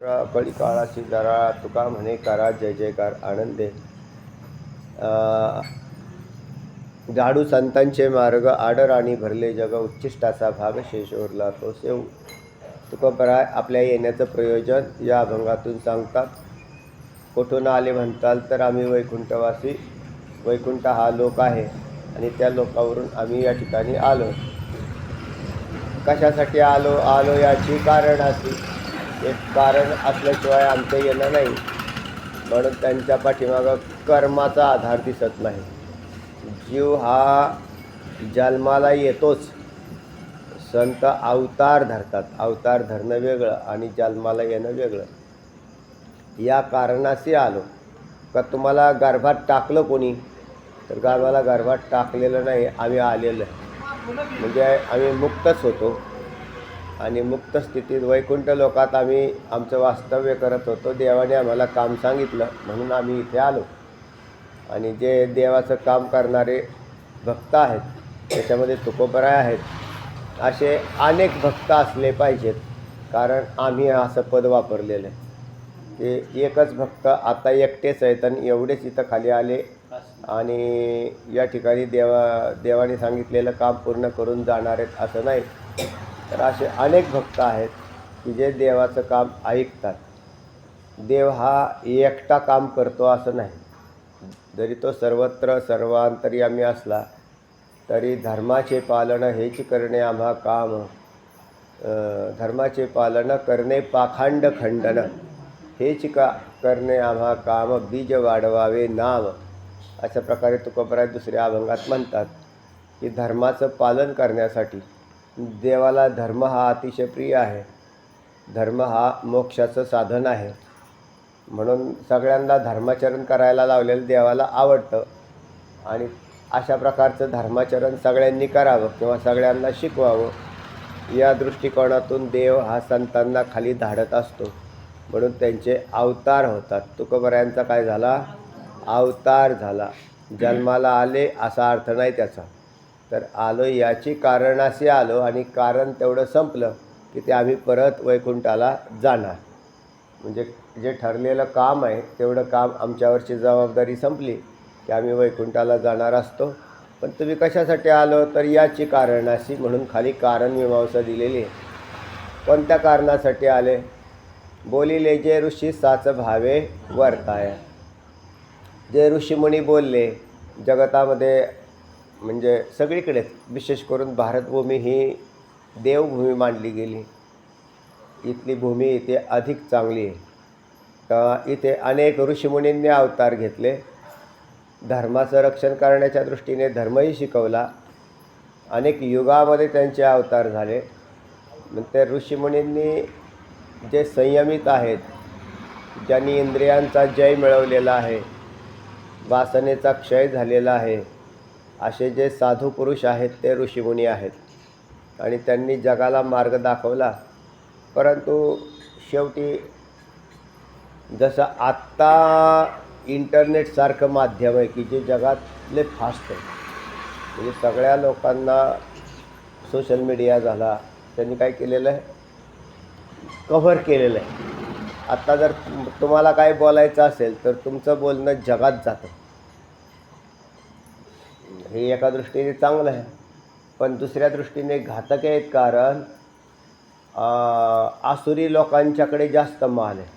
कळी जरा तुका म्हणे करा जय जयकार आनंदे झाडू संतांचे मार्ग आडर आणि भरले जग उच्चिष्टाचा भाग शेष उरला तो सेव. तुकोबराय आपल्या येण्याचं प्रयोजन या अभंगातून सांगतात. कुठून आले म्हणताल तर आम्ही वैकुंठवासी. वैकुंठ हा लोक आहे आणि त्या लोकावरून आम्ही या ठिकाणी आलो. कशासाठी आलो? आलो याची कारण अशी. एक कारण असल्याशिवाय आमचं येणं नाही. म्हणून त्यांच्या पाठीमागं कर्माचा आधार दिसत नाही. जीव हा जन्माला येतोच. संत अवतार धरतात. अवतार धरणं वेगळं आणि जन्माला येणं वेगळं. या कारणाशी आलो. का तुम्हाला गर्भात टाकलं कोणी? तर गावाला गर्भात टाकलेलं नाही? आम्ही आलेलं म्हणजे आम्ही मुक्तच होतो. आणि मुक्त स्थितीत वैकुंठ लोकात आम्ही आमचं वास्तव्य करत होतो. देवाने आम्हाला काम सांगितलं म्हणून आम्ही इथे आलो. आणि जे देवाचं काम करणारे भक्त आहेत त्याच्यामध्ये तुकोबराय आहेत असे अनेक भक्त असले पाहिजेत. कारण आम्ही असं पद वापरलेलं आहे. ते एकच भक्त आता एकटेच आहेत आणि एवढेच इथं खाली आले. आणि या ठिकाणी देवा देवाने सांगितलेलं काम पूर्ण करून जाणार आहेत असं नाही. तर असे अनेक भक्त आहेत की जे देवाचं काम ऐकतात. देव हा एकटा काम करतो असं नाही. जरी तो सर्वत्र सर्वांतर्यामी असला तरी धर्माचे पालन हेच करणे आम्हा काम. धर्माचे पालन करणे पाखांड खंडन. हेच का करणे आम्हा काम बीज वाढवावे नाम अशा प्रकारे तुकोबराय दुसऱ्या अभंगात म्हणतात की धर्माचं पालन करण्यासाठी देवाला धर्म हा अतिशय प्रिय आहे. धर्म हा मोक्षाचं साधन आहे. म्हणून सगळ्यांना धर्माचरण करायला लावलेलं देवाला आवडतं. आणि अशा प्रकारचं धर्माचरण सगळ्यांनी करावं किंवा सगळ्यांना शिकवावं या दृष्टिकोनातून देव हा संतांना खाली धाडत असतो. म्हणून त्यांचे अवतार होतात. तुकोबऱ्यांचा काय झाला? अवतार झाला. जन्माला आले असा अर्थ नाही त्याचा. तर आलो याची कारणाशी आलो आणि कारण तेवढं संपलं की ते आम्ही परत वैकुंठाला जाणार. म्हणजे जे ठरलेलं काम आहे तेवढं काम आमच्यावरची जबाबदारी संपली की आम्ही वैकुंठाला जाणार असतो. पण तुम्ही कशासाठी आलो? तर याची कारणाशी म्हणून खाली कारण मीमांसा दिलेली आहे. कोणत्या कारणासाठी आले? बोलिले जे ऋषी साच भावे वर्ताय. जे ऋषीमुनी बोलले जगतामध्ये म्हणजे सगळीकडेच विशेष करून भारतभूमी ही देवभूमी मानली गेली. इथली भूमी इथे अधिक चांगली आहे. तर इथे अनेक ऋषीमुनींनी अवतार घेतले. धर्माचं रक्षण करण्याच्या दृष्टीने धर्मही शिकवला. अनेक युगामध्ये त्यांचे अवतार झाले. मग ते ऋषीमुनींनी जे संयमित आहेत ज्यांनी इंद्रियांचा जय मिळवलेला आहे वासनेचा क्षय झालेला आहे असे जे साधू पुरुष आहेत ते ऋषीमुनी आहेत. आणि त्यांनी जगाला मार्ग दाखवला. परंतु शेवटी जसं आत्ता इंटरनेटसारखं माध्यम आहे की जे जगातले फास्ट आहे. म्हणजे सगळ्या लोकांना सोशल मीडिया झाला त्यांनी काय केलेलं आहे? कव्हर केलेलं आहे. आत्ता जर तुम्हाला काय बोलायचं असेल तर तुमचं बोलणं जगात जातं. हे एका दृष्टीने चांगलं आहे. पण दुसऱ्या दृष्टीने घातक आहेत कारण आसुरी लोकांच्याकडे जास्त माल आहे.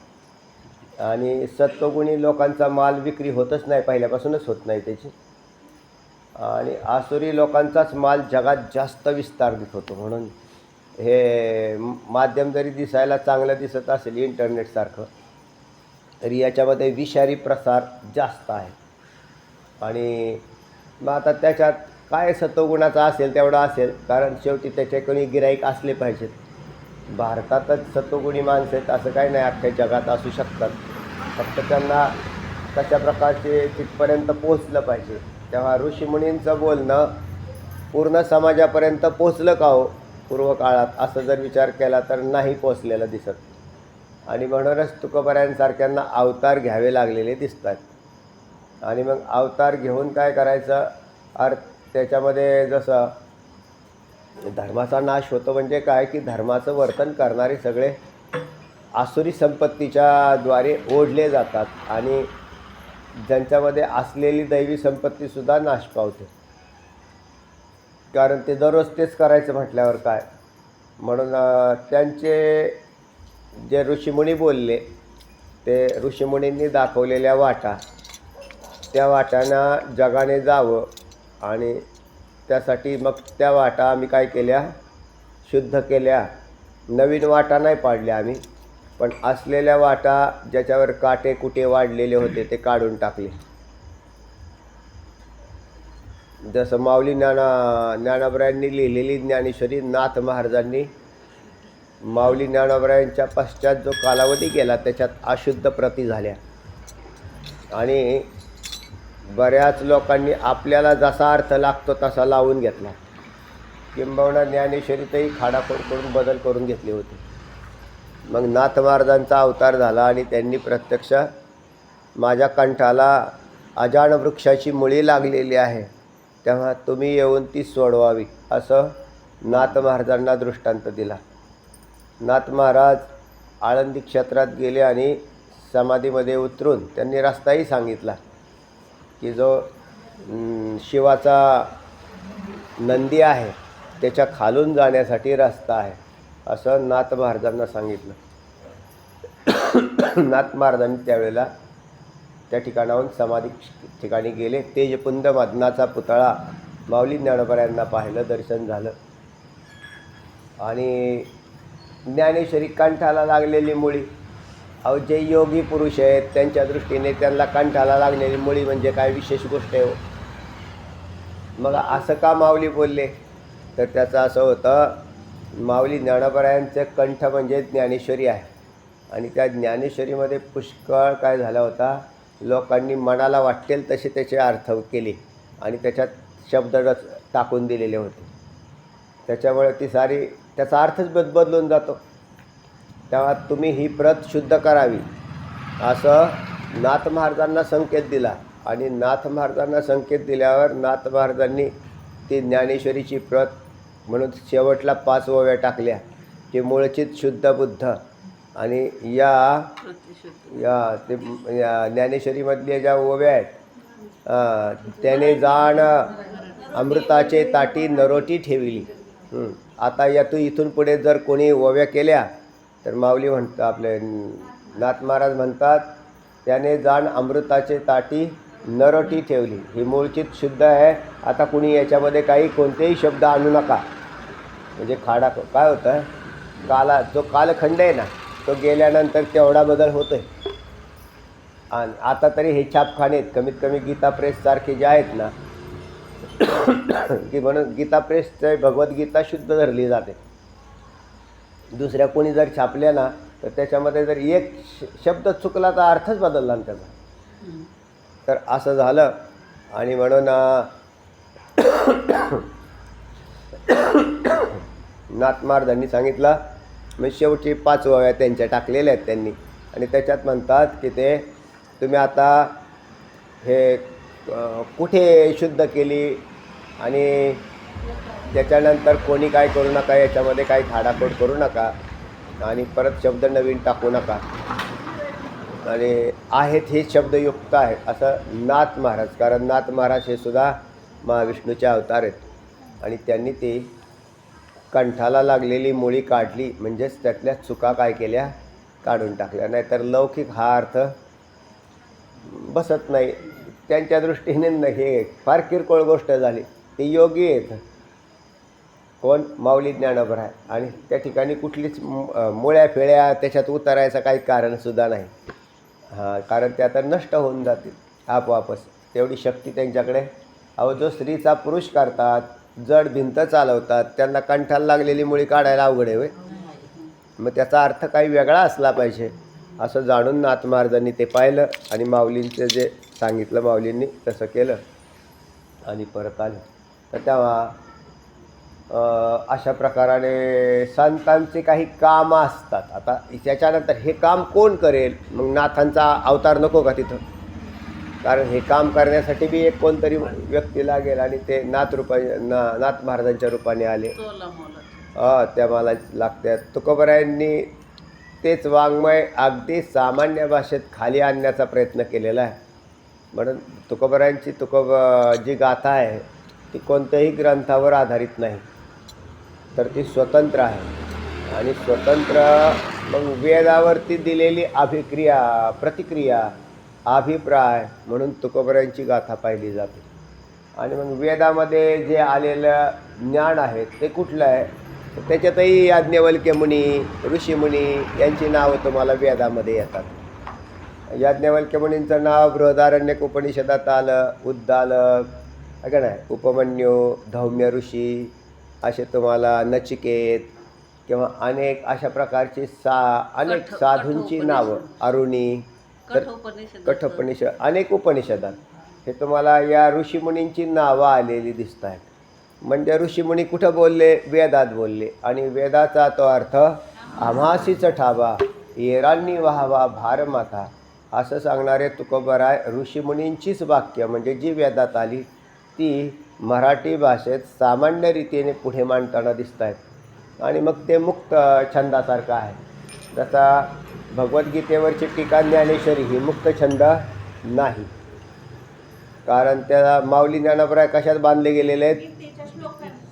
आणि सत्वगुणी लोकांचा माल विक्री होतच नाही पहिल्यापासूनच होत नाही त्याची. आणि आसुरी लोकांचाच माल जगात जास्त विस्तारित होतो. म्हणून हे माध्यम जरी दिसायला चांगलं दिसत असेल इंटरनेटसारखं तरी याच्यामध्ये विषारी प्रसार जास्त आहे. आणि मग आता त्याच्यात काय सत्वगुणाचा असेल तेवढा असेल कारण शेवटी त्याच्याकडे गिराईक असले पाहिजेत. भारतातच सत्वगुणी माणसं आहेत असं काही नाही अख्ख्या जगात असू शकतात. फक्त त्यांना तशा प्रकारचे तिथपर्यंत पोचलं पाहिजे. तेव्हा ऋषीमुनींचं बोलणं पूर्ण समाजापर्यंत पोचलं का हो? पूर्व काळात असं जर विचार केला तर नाही पोचलेलं दिसत. आणि म्हणूनच तुकोबऱ्यांसारख्यांना अवतार घ्यावे लागलेले दिसतात. आणि मग अवतार घेऊन काय करायचं? अर्थ त्याच्यामध्ये जसं धर्माचा नाश होतो म्हणजे काय? की धर्माचं वर्तन करणारे सगळे आसुरी संपत्तीच्या द्वारे ओढले जातात आणि ज्यांच्यामध्ये असलेली दैवी संपत्तीसुद्धा नाश पावते. कारण ते दररोज तेच करायचं म्हटल्यावर काय? म्हणून त्यांचे जे ऋषीमुनी बोलले ते ऋषीमुनींनी दाखवलेल्या वाटा त्या वाटानं जगाने जावं आणि त्यासाठी मग त्या वाटा आम्ही काय केल्या? शुद्ध केल्या. नवीन वाटा नाही पाडल्या आम्ही पण असलेल्या वाटा ज्याच्यावर काटे कुटे वाढलेले होते ते काढून टाकले. जसं माऊली ज्ञाना ज्ञानाबरांनी लिहिलेली ज्ञानेश्वरी नाथ महाराजांनी माऊली ज्ञानोबरायांच्या पश्चात जो कालावधी गेला त्याच्यात अशुद्ध प्रती झाल्या. आणि बऱ्याच लोकांनी आपल्याला जसा अर्थ लागतो तसा लावून घेतला. किंबहुना ज्ञानेश्वरीतही खाडाखोड करून बदल करून घेतले होते. मग नाथ महाराजांचा अवतार झाला आणि त्यांनी प्रत्यक्ष माझ्या कंठाला अजाण वृक्षाची मुळी लागलेली आहे. तेव्हा तुम्ही येऊन ती सोडवावी असं नाथ महाराजांना दृष्टांत दिला. नाथ महाराज आळंदी क्षेत्रात गेले आणि समाधीमध्ये उतरून त्यांनी रस्ताही सांगितला. की जो शिवाचा नंदी आहे त्याच्या खालून जाण्यासाठी रस्ता आहे असं नाथ महाराजांना सांगितलं. नाथ महाराजांनी त्यावेळेला त्या ठिकाणाहून समाधी ठिकाणी गेले. तेजपुंद मदनाचा पुतळा माऊली ज्ञानोबा पाहिलं दर्शन झालं. आणि ज्ञानेश्वरी कंठाला लागलेली मुळी. अहो जे योगी पुरुष आहेत त्यांच्या दृष्टीने त्यांना कंठाला लागलेली मुळी म्हणजे काय विशेष गोष्ट आहे हो. मग असं का माऊली बोलले? तर त्याचं असं होतं माऊली ज्ञानोबरायांचं कंठ म्हणजे ज्ञानेश्वरी आहे. आणि त्या ज्ञानेश्वरीमध्ये पुष्कळ काय झाला होता लोकांनी मनाला वाटेल तसे त्याचे अर्थ केले आणि त्याच्यात शब्द रच टाकून दिलेले होते. त्याच्यामुळे ती सारी त्याचा अर्थच बद बदलून जातो. तेव्हा तुम्ही ही प्रत शुद्ध करावी. असं नाथ महाराजांना संकेत दिला. आणि नाथ महाराजांना संकेत दिल्यावर नाथ महाराजांनी ती ज्ञानेश्वरीची प्रत म्हणून शेवटला पाच ओव्या टाकल्या की मूळचित शुद्ध बुद्ध. आणि या या ते या ज्ञानेश्वरीमधल्या ज्या ओव्या आहेत त्याने जाण अमृताचे ताटी नरोटी ठेविली. आता या तू इथून पुढे जर कोणी ओव्या केल्या तर माऊली म्हणतं आपले नाथ महाराज म्हणतात त्याने जाण अमृताचे ताटी नरोटी ठेवली. ही मूळचित शुद्ध आहे. आता कुणी याच्यामध्ये काही कोणतेही शब्द आणू नका. म्हणजे खाडा काय होतं? काला जो कालखंड आहे ना तो गेल्यानंतर तेवढा बदल होतो आहे आणि आता तरी हे छापखाने आहेत. कमीत कमी गीता प्रेससारखे जे आहेत ना की म्हणून गीता प्रेसचं भगवद्गीता शुद्ध धरली जाते. दुसऱ्या कोणी जर छापल्या ना तर त्याच्यामध्ये जर एक श- शब्द चुकला तर अर्थच बदलला ना त्याचा. तर असं झालं आणि म्हणून अं, सांगितलं मी शेवटी पाच वव्या त्यांच्या टाकलेल्या आहेत त्यांनी. आणि त्याच्यात म्हणतात की ते तुम्ही आता हे कुठे शुद्ध केली आणि त्याच्यानंतर कोणी काय करू नका याच्यामध्ये काही खाडाखोड करू नका आणि परत शब्द नवीन टाकू नका. आणि आहेत हे शब्दयुक्त आहे असं नाथ महाराज कारण नाथ महाराज हे सुद्धा महाविष्णूचे अवतार आहेत. आणि त्यांनी ते कंठाला लागलेली मुळी काढली म्हणजेच त्यातल्या चुका काय केल्या काढून टाकल्या. नाहीतर लौकिक हा अर्थ बसत नाही. त्यांच्या दृष्टीने हे फार किरकोळ गोष्ट झाली. ते योगी आहेत. कोण? माऊली ज्ञानोबर आहे आणि त्या ठिकाणी कुठलीच मुळ्या फिळ्या त्याच्यात उतरायचं काही कारणसुद्धा नाही. हां कारण ते आता नष्ट होऊन जातील आपोआपच. तेवढी शक्ती त्यांच्याकडे. अहो जो स्त्रीचा पुरुष करतात जड भिंत चालवतात त्यांना कंठाला लागलेली मुळी काढायला अवघड आहे मग त्याचा अर्थ काही वेगळा असला पाहिजे असं जाणून नाथ महाराजांनी ते पाहिलं आणि माऊलींचं जे सांगितलं माऊलींनी तसं केलं. आणि परत आलं. तर तेव्हा अशा प्रकाराने संतांचे काही कामं असतात. आता त्याच्यानंतर हे काम कोण करेल? मग नाथांचा अवतार नको का तिथं? कारण हे काम करण्यासाठी बी एक कोणतरी व्यक्ती लागेल आणि ते नाथ रूपा ना नाथ महाराजांच्या रूपाने आले. त्या मला लागतात तुकोबरायांनी तेच वाङ्मय अगदी सामान्य भाषेत खाली आणण्याचा प्रयत्न केलेला आहे. म्हणून तुकोबरायांची तुकोब जी गाथा आहे ती कोणत्याही ग्रंथावर आधारित नाही. तर ती स्वतंत्र आहे. आणि स्वतंत्र मग वेदावरती दिलेली अभिक्रिया प्रतिक्रिया अभिप्राय म्हणून तुकोबऱ्यांची गाथा पाहिली जाते. आणि मग वेदामध्ये जे आलेलं ज्ञान आहे ते कुठलं आहे? तर त्याच्यातही याज्ञवल्क्य मुनी ऋषीमुनी यांची नावं तुम्हाला वेदामध्ये येतात. याज्ञवल्क्य मुनींचं नाव बृहदारण्यक उपनिषदात आलं उद्दालक आहे का नाही? उपमन्यू धौम्य ऋषी असे तुम्हाला नचिकेत किंवा अनेक अशा प्रकारची सा अनेक साधूंची नावं. अरुणी तर कठोपनिषद. कठोपनिषद अनेक उपनिषदात हे तुम्हाला या ऋषीमुनींची नावं आलेली दिसत आहेत म्हणजे ऋषीमुनी कुठं बोलले? वेदात बोलले. आणि वेदाचा तो अर्थ आम्हासीच ठावा येरांनी व्हावा भारमाथा असं सांगणारे तुकोबराय ऋषीमुनींचीच वाक्य म्हणजे जी वेदात आली ती मराठी भाषेत सामान्य रीतीने पुढे मांडताना दिसत आहेत आणि मग ते मुक्त छंदासारखं आहे. जसा भगवद्गीतेवरची टीका ज्ञानेश्वरी ही मुक्त छंद नाही. कारण त्या माऊली ज्ञानप्राय कशात बांधले गेलेले आहेत?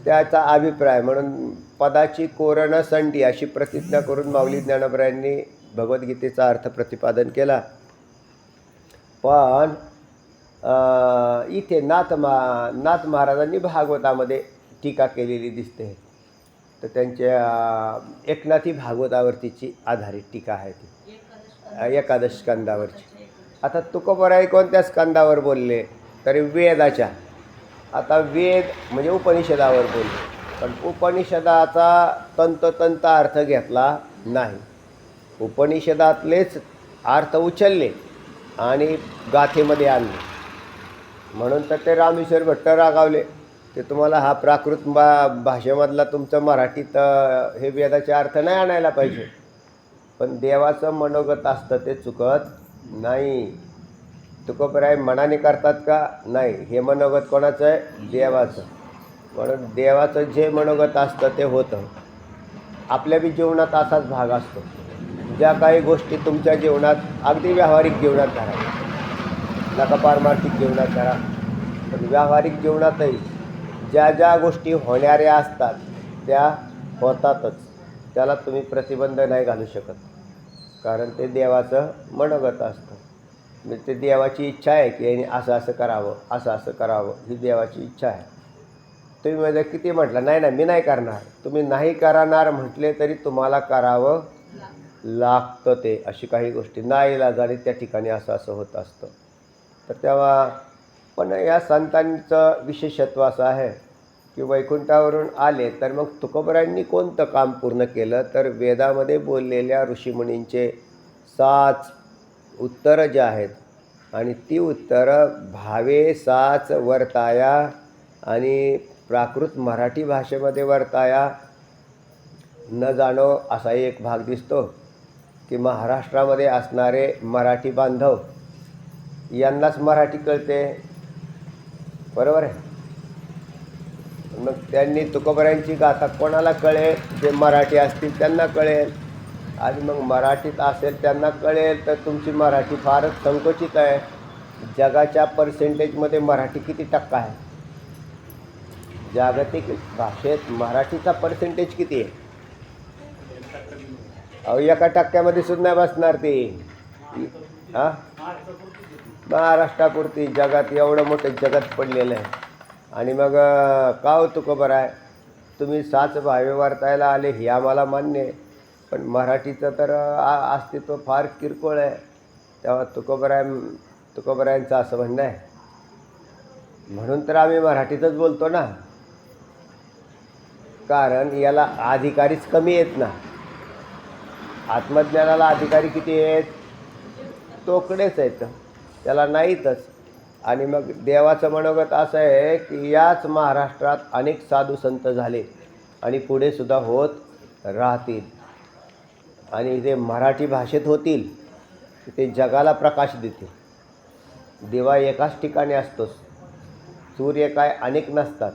त्याचा अभिप्राय म्हणून पदाची कोरण संडी अशी प्रतिज्ञा करून माऊली ज्ञानप्रायांनी भगवद्गीतेचा अर्थ प्रतिपादन केला. पण इथे नाथ मा नाथ महाराजांनी भागवतामध्ये टीका केलेली दिसते. तर त्यांच्या एकनाथी भागवतावरतीची आधारित टीका आहे ती. एकादश स्कंदावरची. आता तुकोबराय कोणत्या स्कंदावर बोलले? तरी वेदाच्या. आता वेद म्हणजे उपनिषदावर बोलले. पण उपनिषदाचा तंतोतंत अर्थ घेतला नाही. उपनिषदातलेच अर्थ उचलले आणि गाथेमध्ये आणले. म्हणून तर ते रामेश्वर भट्ट रागावले. ते तुम्हाला हा प्राकृत बा भाषेमधला तुमचं मराठीत हे वेदाचे अर्थ नाही आणायला पाहिजे. पण देवाचं मनोगत असतं ते चुकत नाही. तुकोपराय मनाने करतात का? नाही. हे मनोगत कोणाचं आहे? देवाचं. म्हणून देवाचं जे मनोगत असतं ते होतं. आपल्या बी जीवनात असाच भाग असतो. ज्या काही गोष्टी तुमच्या जीवनात अगदी व्यावहारिक जीवनात धरा नका पारमार्थिक जीवनात करा पण व्यावहारिक जीवनातही ज्या ज्या गोष्टी होणाऱ्या असतात त्या होतातच. त्याला तुम्ही प्रतिबंध नाही घालू शकत. कारण ते देवाचं मनोगत असतं. म्हणजे ते देवाची इच्छा आहे की यांनी असं असं करावं असं असं करावं ही देवाची इच्छा आहे. तुम्ही म्हणजे किती म्हटलं नाही ना मी नाही करणार. तुम्ही नाही करणार म्हटले तरी तुम्हाला करावं लागतं ते अशी काही गोष्टी नाही. लागाने त्या ठिकाणी असं असं होत असतं. तर तेव्हा पण या संतांचं विशेषत्व असं आहे की वैकुंठावरून आले तर मग तुकोबरांनी कोणतं काम पूर्ण केलं? तर वेदामध्ये बोललेल्या ऋषीमुनींचे साच उत्तरं जे आहेत आणि ती उत्तरं भावे साच वर्ताया आणि प्राकृत मराठी भाषेमध्ये वर्ताया. न जाणो असाही एक भाग दिसतो की महाराष्ट्रामध्ये असणारे मराठी बांधव यांनाच मराठी कळते. बरोबर आहे? मग त्यांनी तुकोबऱ्यांची गाथा कोणाला कळेल? जे मराठी असतील त्यांना कळेल. आणि मग मराठीत असेल त्यांना कळेल तर तुमची मराठी फारच संकुचित आहे. जगाच्या पर्सेंटेजमध्ये मराठी किती टक्का आहे? जागतिक भाषेत मराठीचा पर्सेंटेज किती आहे? अहो एका टक्क्यामध्ये सुद्धा नाही बसणार ती. हां? महाराष्ट्रापुरती जगात एवढं मोठं जगत पडलेलं आहे. आणि मग काव हो तुकोबर आहे? तुम्ही साच भावे वार्तायला आले हे आम्हाला मान्य आहे. पण मराठीचं तर आ- अस्तित्व फार किरकोळ आहे. तेव्हा तुकोबराय तुकोबरायांचं असं म्हणणं आहे. म्हणून तर आम्ही मराठीतच बोलतो ना. कारण याला अधिकारीच कमी आहेत ना. आत्मज्ञानाला अधिकारी किती आहेत? तोकडेच आहेत. त्याला नाहीतच. आणि मग देवाचं मनोगत असं आहे की याच महाराष्ट्रात अनेक साधू संत झाले आणि पुढे सुद्धा होत राहतील. आणि जे मराठी भाषेत होतील ते जगाला प्रकाश देतील. दिवा एकाच ठिकाणी असतोच. सूर्य काय अनेक नसतात.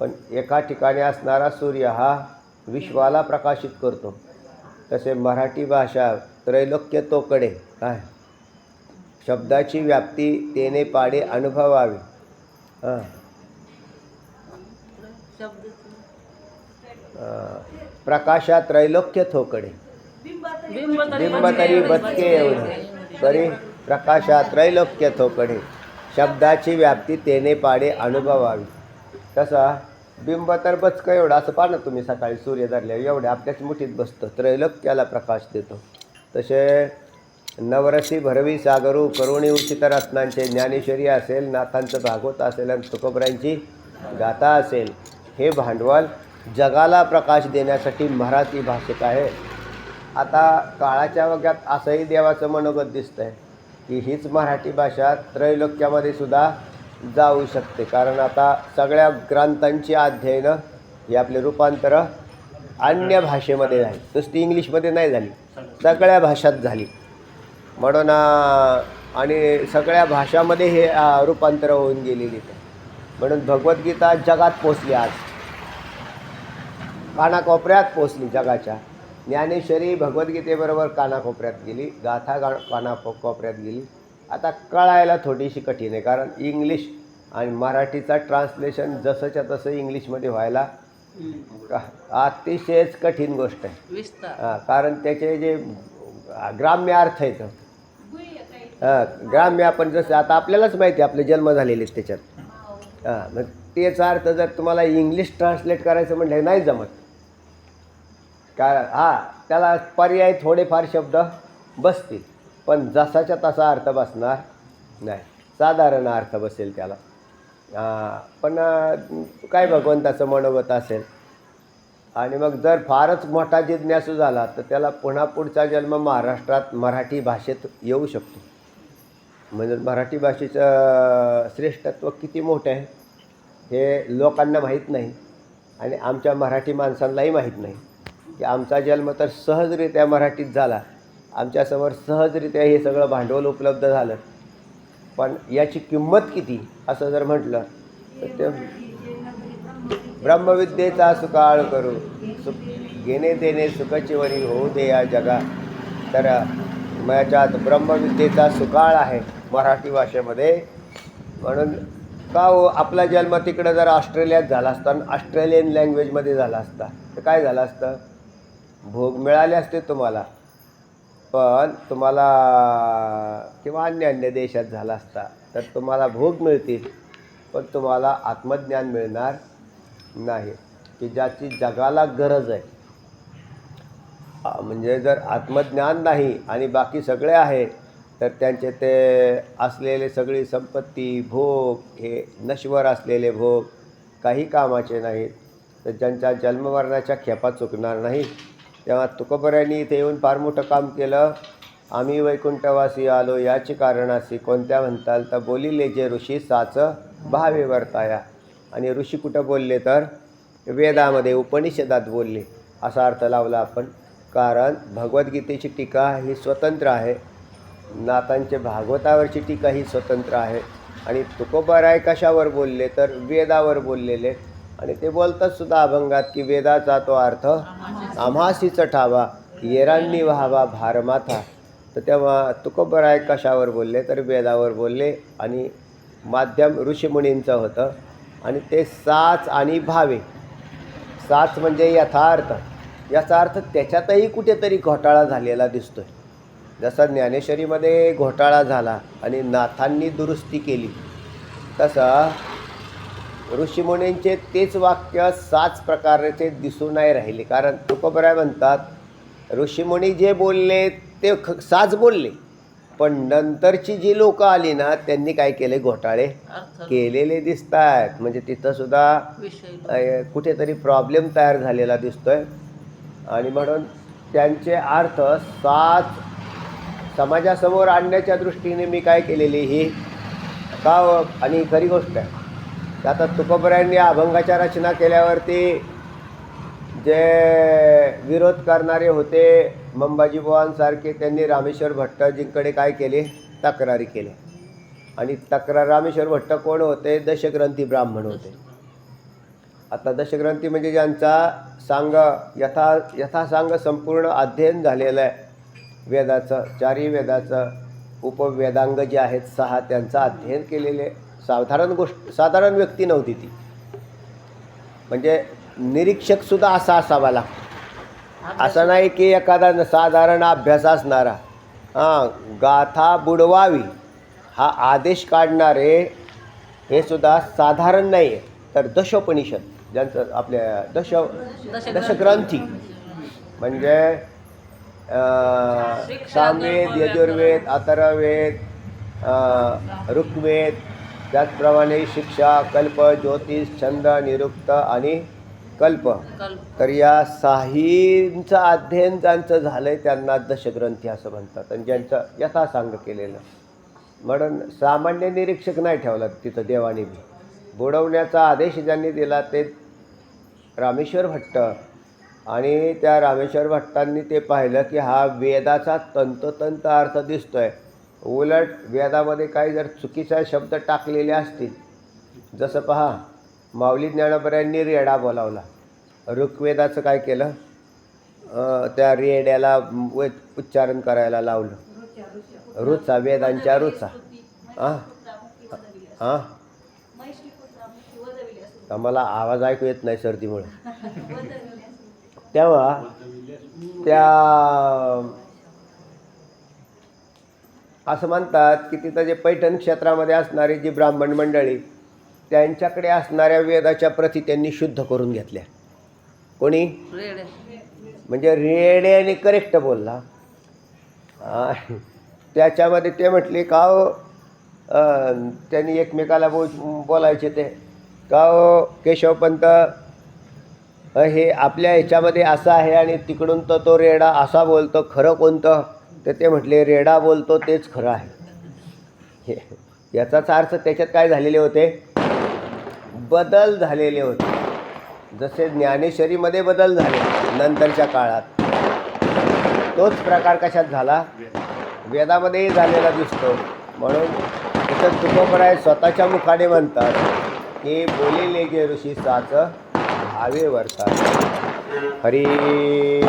पण एका ठिकाणी असणारा सूर्य हा विश्वाला प्रकाशित करतो. तसे मराठी भाषा त्रैलोक्य तोकडे काय? शब्दाची व्याप्ती तेने पाडे अनुभवावी. हां. प्रकाशा त्रैलोक्य थोकडे. बिंब तरी बचके एवढे. तरी प्रकाशा त्रैलोक्य थोकडे. शब्दाची व्याप्ती तेने पाडे अनुभवावी. कसा? बिंब तर बचकं एवढं असं पाहा ना तुम्ही सकाळी सूर्य धरल्यावर एवढे आपल्याच मुठीत बसतं. त्रैलोक्याला प्रकाश देतो. तसे नवरसी भरवी सागरू करुणी उचित रत्नांचे ज्ञानेश्वरी असेल नाथांचं भागवत असेल आणि तुकोबऱ्यांची गाथा असेल हे भांडवल जगाला प्रकाश देण्यासाठी मराठी भाषिक आहे. आता काळाच्या वग्यात असंही देवाचं मनोगत दिसतंय की हीच मराठी भाषा त्रैलोक्यामध्ये सुद्धा जाऊ शकते. कारण आता सगळ्या ग्रंथांची अध्ययनं ही आपले रूपांतरं अन्य भाषेमध्ये झाली. नुसती इंग्लिशमध्ये नाही झाली. सगळ्या भाषात झाली. म्हणून आणि सगळ्या भाषामध्ये हे रूपांतरं होऊन गेलेली आहेत. म्हणून भगवद्गीता जगात पोचली आज. कानाकोपऱ्यात पोचली जगाच्या. ज्ञानेश्वरी भगवद्गीतेबरोबर कानाकोपऱ्यात गेली गाथा गा कानाकोपऱ्यात गेली. आता कळायला थोडीशी कठीण आहे कारण इंग्लिश आणि मराठीचा ट्रान्सलेशन जसंच्या तसं इंग्लिशमध्ये व्हायला अतिशयच कठीण गोष्ट आहे. कारण त्याचे जे ग्राम्य अर्थ आहेत हां ग्राम्य आपण जसं आता आपल्यालाच माहिती आहे आपले जन्म झालेले आहेत त्याच्यात. हां मग त्याचा अर्थ जर तुम्हाला इंग्लिश ट्रान्सलेट करायचं म्हटलं नाही जमत. कारण हां त्याला पर्याय थोडेफार शब्द बसतील पण जसाच्या तसा अर्थ बसणार नाही. साधारण अर्थ बसेल त्याला. पण काय भगवंताचं मनोगत असेल. आणि मग जर फारच मोठा जिज्ञासू झाला तर त्याला पुन्हा पुढचा जन्म महाराष्ट्रात मराठी भाषेत येऊ शकतो. म्हणजे मराठी भाषेचं श्रेष्ठत्व किती मोठं आहे हे लोकांना माहीत नाही आणि आमच्या मराठी माणसांनाही माहीत नाही. की आमचा जन्म तर सहजरित्या मराठीत झाला. आमच्यासमोर सहजरित्या हे सगळं भांडवल उपलब्ध झालं. पण याची किंमत किती असं जर म्हटलं तर ते ब्रह्मविद्येचा सुकाळ करू सुख घेणे देणे सुखचिवरी होऊ दे या जगा. तर याच्यात ब्रह्मविद्येचा सुकाळ आहे. मराठी भाषेमध्ये. म्हणून का हो आपला जन्म तिकडं जर ऑस्ट्रेलियात झाला असता आणि ऑस्ट्रेलियन लँग्वेजमध्ये झाला असता तर काय झालं असतं? भोग मिळाले असते तुम्हाला. पण तुम्हाला किंवा अन्य अन्य देशात झाला असता तर तुम्हाला भोग मिळतील. पण तुम्हाला आत्मज्ञान मिळणार नाही. की ज्याची जगाला गरज आहे. म्हणजे जर आत्मज्ञान नाही आणि बाकी सगळे आहे तर त्यांचे ते असलेले सगळी संपत्ती भोग हे नश्वर असलेले भोग काही कामाचे नाहीत. तर ज्यांच्या जन्ममरणाच्या खेपा चुकणार नाही. तेव्हा तुकोबऱ्यांनी इथे येऊन फार मोठं काम केलं. आम्ही वैकुंठवासी आलो. याची कारणासी कोणत्या म्हणताल तर बोलिले जे ऋषी साच भावे वर्ताया. आणि ऋषी कुठं बोलले तर वेदामध्ये उपनिषदात बोलले. असा अर्थ लावला आपण. कारण भगवद्गीतेची टीका ही स्वतंत्र आहे. नाथांचे भागवतावरची टीका ही स्वतंत्र आहे. आणि तुकोबाराय कशावर बोलले तर वेदावर बोललेले. आणि ते बोलतात सुद्धा अभंगात की वेदाचा तो अर्थ आम्हासीच ठावा येरांनी व्हावा भारमाथा. तर तेव्हा तुकोबराय कशावर बोलले तर वेदावर बोलले. आणि माध्यम ऋषीमुनींचं होतं. आणि ते साच आणि भावे. साच म्हणजे यथार्थ. याचा अर्थ त्याच्यातही कुठेतरी घोटाळा झालेला दिसतोय. जसा ज्ञानेश्वरीमध्ये घोटाळा झाला आणि नाथांनी दुरुस्ती केली तसं ऋषीमुनींचे तेच वाक्य साच प्रकारचे दिसून नाही राहिले. कारण तुकोबराय म्हणतात ऋषीमुनी जे बोलले ते ख साच बोलले. पण नंतरची जी लोकं आली ना त्यांनी काय केले? घोटाळे केलेले दिसत आहेत म्हणजे तिथं सुद्धा विषय अ, कुठेतरी प्रॉब्लेम तयार झालेला दिसतोय. आणि म्हणून त्यांचे अर्थ सात समाजासमोर आणण्याच्या दृष्टीने मी काय केलेली ही का आणि खरी गोष्ट आहे. आता तुकोबऱ्यांनी अभंगाच्या रचना केल्यावरती जे विरोध करणारे होते मंबाजी बुवांसारखे त्यांनी रामेश्वर भट्टजींकडे काय केले? तक्रारी केल्या. आणि तक्रार रामेश्वर भट्ट कोण होते? दशग्रंथी ब्राह्मण होते. आता दशग्रंथी म्हणजे ज्यांचा सांग यथा यथासांग संपूर्ण अध्ययन झालेलं आहे. वेदाचं चारही वेदाचं उपवेदांग जे आहेत सहा त्यांचं अध्ययन केलेले साधारण गोष्ट साधारण व्यक्ती नव्हती ती. म्हणजे निरीक्षकसुद्धा असा असावा लागतो. असं नाही की एखादा न- साधारण अभ्यास असणारा हां गाथा बुडवावी हा आदेश काढणारे हे सुद्धा साधारण नाही आहे तर दशोपनिषद ज्यांचं आपल्या दश दशग्रंथी. म्हणजे सामवेद यजुर्वेद अथर्ववेद अं, ऋग्वेद त्याचप्रमाणे शिक्षा कल्प ज्योतिष छंद निरुक्त आणि कल्प. तर या साहींचं अध्ययन ज्यांचं झालं आहे त्यांना दशग्रंथी असं म्हणतात. आणि ज्यांचं यथासांग केलेलं. म्हणून सामान्य निरीक्षक नाही ठेवला तिथं देवाने बुडवण्याचा आदेश ज्यांनी दिला ते रामेश्वर भट्ट आणि त्या रामेश्वर भट्टांनी ते पाहिलं की हा वेदाचा तंतोतंत अर्थ दिसतोय. उलट वेदामध्ये काही जर चुकीचे शब्द टाकलेले असतील जसं पहा माऊली ज्ञानोबऱ्यांनी रेडा बोलावला. ऋग्वेदाचं काय केलं? त्या रेड्याला व- उच्चारण करायला लावलं. रुचा वेदांच्या रुचा. हां हां आम्हाला आवाज ऐकू येत नाही सर्दीमुळे. तेव्हा त्या असं म्हणतात की तिथं जे पैठण क्षेत्रामध्ये असणारी जी ब्राह्मण मंडळी त्यांच्याकडे असणाऱ्या वेदाच्या प्रती त्यांनी शुद्ध करून घेतल्या. कोणी? म्हणजे रेड्याने करेक्ट बोलला. त्याच्यामध्ये ते म्हटले का हो? त्यांनी एकमेकाला बोल बोलायचे ते. का हो केशवपंत हे आपल्या ह्याच्यामध्ये असं आहे आणि तिकडून तर तो रेडा असा बोलतो खरं कोणतं? तर ते म्हटले रेडा बोलतो तेच खरं आहे. हे याचाच अर्थ त्याच्यात काय झालेले होते? बदल झालेले होते. जसे ज्ञानेश्वरीमध्ये बदल झाले नंतरच्या काळात. तोच प्रकार कशात झाला? वेदामध्येही झालेला दिसतो. म्हणून तिथं आहे स्वतःच्या मुखाने म्हणतात की बोलिले गे ऋषी साचं આવે વરસાદ. હરી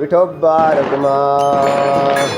વિઠો ભારતમાં